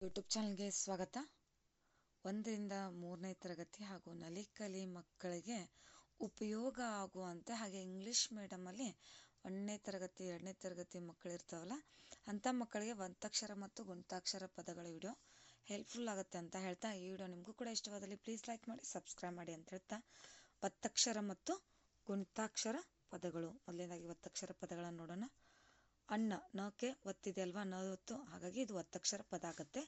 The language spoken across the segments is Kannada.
ಯೂಟ್ಯೂಬ್ ಚಾನಲ್ಗೆ ಸ್ವಾಗತ. ಒಂದರಿಂದ ಮೂರನೇ ತರಗತಿ ಹಾಗೂ ನಲಿಕಲಿ ಮಕ್ಕಳಿಗೆ ಉಪಯೋಗ ಆಗುವಂತೆ ಹಾಗೆ ಇಂಗ್ಲೀಷ್ ಮೀಡಿಯಮಲ್ಲಿ ಒಂದನೇ ತರಗತಿ, ಎರಡನೇ ತರಗತಿ ಮಕ್ಕಳು ಇರ್ತಾವಲ್ಲ ಅಂಥ ಮಕ್ಕಳಿಗೆ ಒಂದಕ್ಷರ ಮತ್ತು ಗುಂತಾಕ್ಷರ ಪದಗಳ ವಿಡಿಯೋ ಹೆಲ್ಪ್ಫುಲ್ ಆಗುತ್ತೆ ಅಂತ ಹೇಳ್ತಾ ಈ ವಿಡಿಯೋ ನಿಮಗೂ ಕೂಡ ಇಷ್ಟವಾದಲ್ಲಿ ಪ್ಲೀಸ್ ಲೈಕ್ ಮಾಡಿ ಸಬ್ಸ್ಕ್ರೈಬ್ ಮಾಡಿ ಅಂತ ಹೇಳ್ತಾ ಒತ್ತಕ್ಷರ ಮತ್ತು ಗುಂತಾಕ್ಷರ ಪದಗಳು. ಮೊದಲನೇದಾಗಿ ಒತ್ತಕ್ಷರ ಪದಗಳನ್ನು ನೋಡೋಣ. ಅಣ್ಣ ನಕ್ಕೆ ಒತ್ತಿದೆ ಅಲ್ವಾ? ನ ಒತ್ತು ಹಾಗಾಗಿ ಇದು ಒತ್ತಕ್ಷರ ಪದ ಆಗುತ್ತೆ.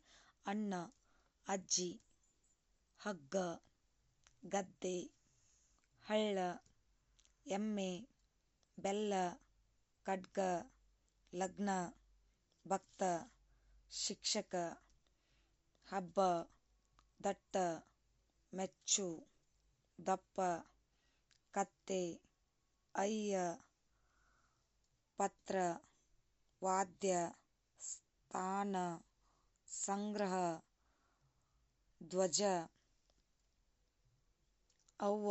ಅಣ್ಣ ಅಜ್ಜಿ, ಹಗ್ಗ, ಗದ್ದೆ, ಹಳ್ಳ, ಎಮ್ಮೆ, ಬೆಲ್ಲ, ಖಡ್ಗ, ಲಗ್ನ, ಭಕ್ತ, ಶಿಕ್ಷಕ, ಹಬ್ಬ, ದಟ್ಟ, ಮೆಚ್ಚು, ದಪ್ಪ, ಕತ್ತೆ, ಅಯ್ಯ, ಪತ್ರ. ವಾದ್ಯ ಸ್ಥಾನ ಸಂಗ್ರಹ ಧ್ವಜ ಅವ್ವ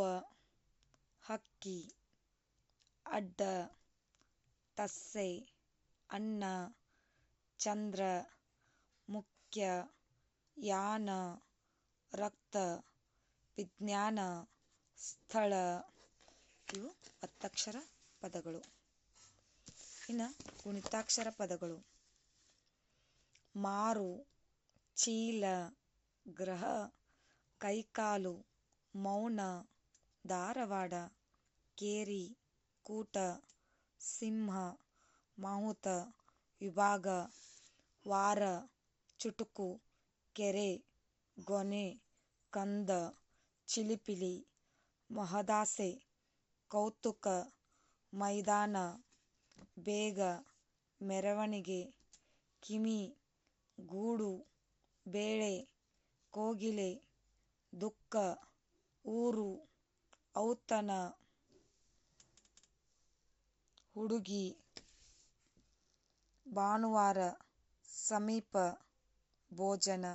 ಹಕ್ಕಿ ಅಡ್ಡ ತಸ್ಸೆ ಅನ್ನ ಚಂದ್ರ ಮುಖ್ಯ ಯಾನ ರಕ್ತ ವಿಜ್ಞಾನ ಸ್ಥಳ ಇವು ಒತ್ತಕ್ಷರ ಪದಗಳು. ಇನ್ನು ಕುಣಿತಾಕ್ಷರ ಪದಗಳು. ಮಾರು, ಚೀಲ, ಗ್ರಹ, ಕೈಕಾಲು, ಮೌನ, ಧಾರವಾಡ, ಕೇರಿ, ಕೂಟ, ಸಿಂಹ, ಮಾಹುತ, ವಿಭಾಗ, ವಾರ, ಚುಟುಕು, ಕೆರೆ, ಗೊನೆ, ಕಂದ, ಚಿಲಿಪಿಲಿ, ಮಹದಾಸೆ, ಕೌತುಕ, ಮೈದಾನ ಬೇಗ ಮೆರವಣಿಗೆ, ಕಿಮಿ, ಗೂಡು, ಬೇಳೆ, ಕೋಗಿಲೆ, ದುಃಖ, ಊರು, ಔತಣ, ಹುಡುಗಿ, ಭಾನುವಾರ, ಸಮೀಪ, ಭೋಜನ.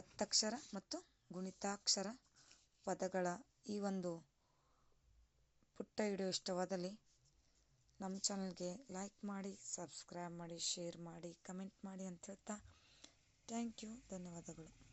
ಒತ್ತಕ್ಷರ ಮತ್ತು ಗುಣಿತಾಕ್ಷರ ಪದಗಳ ಈ ಒಂದು ಪುಟ್ಟ ವಿಡಿಯೋ ಇಷ್ಟವಾದಲ್ಲಿ ನಮ್ಮ ಚಾನಲ್ಗೆ ಲೈಕ್ ಮಾಡಿ, ಸಬ್ಸ್ಕ್ರೈಬ್ ಮಾಡಿ, ಶೇರ್ ಮಾಡಿ, ಕಮೆಂಟ್ ಮಾಡಿ ಅಂತ ಹೇಳ್ತಾ ಥ್ಯಾಂಕ್ ಯು, ಧನ್ಯವಾದಗಳು.